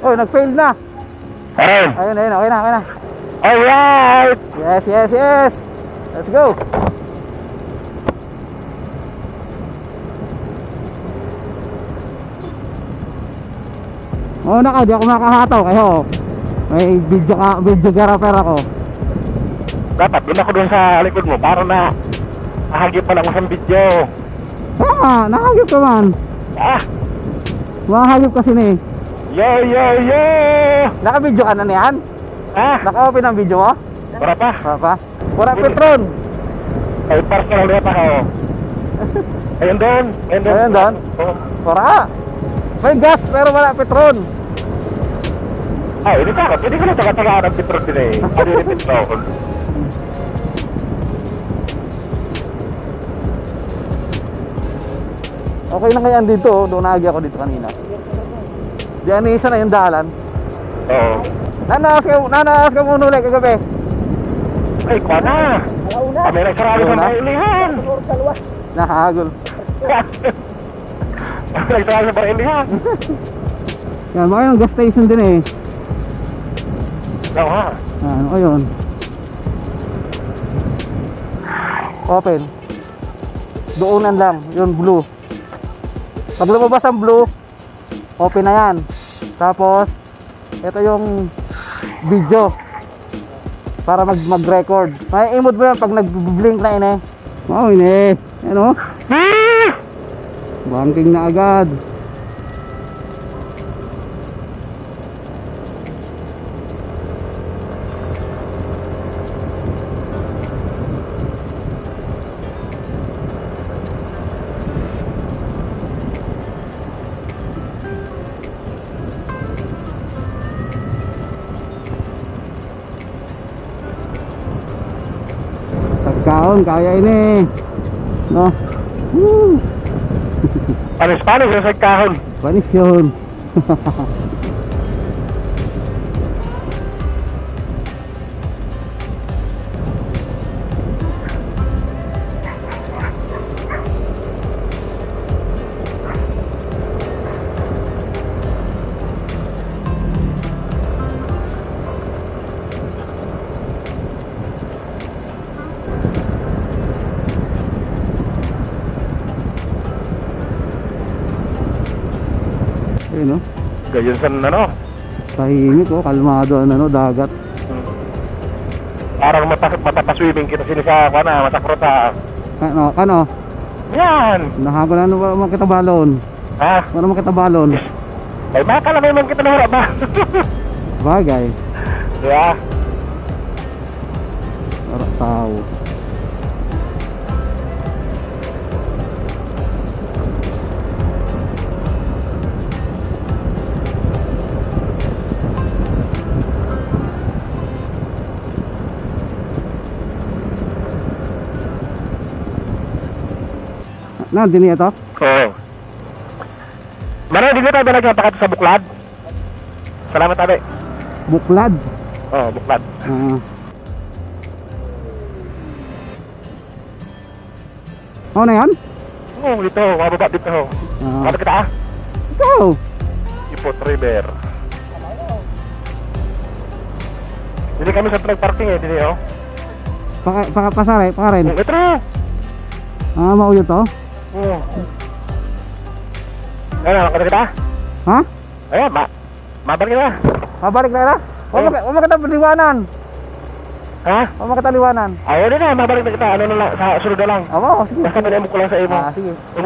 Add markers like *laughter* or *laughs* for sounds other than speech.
Oh, nag-fail na. Ayun. Ayun, ayun, okay na, okay na. Alright! Yes, yes, yes. Let's go. Oh, naka, di ako makahataw kayo. May video ka, videographer ako. Dapat doon ako doon sa likod mo para na ahagip pa lang mo sa video. Ah, nakahagip ka man. Ah! Makahagip kasi ni. Yo, yo, yo! Naka-video ka na niyan? Ah! Naka-open ang video mo? Para pa? Wala pa? Wala Petron. Ay, personal na pa ako. Ayun doon. Ayun doon. Ayun doon? Oh. Wala. May gas pero wala Petron. Ay, hindi ka. Pwede ko na taga-tagaan ng petrol din eh. *laughs* Pwede rin petrol. Okay na kaya dito, oh. doon nahagi ako dito kanina. Diyan isa na yung dalan. Oo. Nanaas ka, nanaas ka muna ulit kagabi. Ay, kwa na. Kami nagsarado sa Una? Barilihan. Nahagol. Kami nagsarado sa Barilihan. *laughs* Yan, baka yung gas station din eh. Oo ha. Ano ko yun? Open. Doonan lang, yun blue. Pag lumabas ang blue, open na yan. Tapos, ito yung video para mag mag-record. May imod mo yan pag nag-blink na ine. Oh, ine. Ano? Banking na agad. Pagkaon, kaya ini. No? Woo! Panis-panis sa kahon. Panis yun. *laughs* Ayun no? Gayon sa ano. Tahimik oh, kalmado ang ano, dagat. Parang mata matapaswimming kita sila sa kana, matakrota. Ano, ano? Yan! Nahagol ano ba makita balon? Ha? Ano makita balon? Ay, makalamay man kita na ba? Bagay. *laughs* yeah. Para tao. Na, din ito? Oo. Mana, di ko tayo talaga pakat sa buklad. Salamat, tabi. Buklad. Oo, buklad. Ah. Ano na yan? Oo, dito, mababa dito. Ah. Ano kita ah? Ikaw. Ipot River. Hindi kami sa nag-parking eh, dito oh. Paka, paka, pasare, paka rin. Ito na. Ah, mauyo to? Oo. Ano, ano kita? Ha? Ayan, ma mabalik na. Mabalik na ira? Huwag Oh. mo huwag mo kita liwanan. Ha? Huwag mo kita liwanan. Ayaw din na, mabalik na kita. Ano na lang, sa sunod na lang. Amo, sige. Basta pinay mo ko lang sa imo. Ah, sige. Kung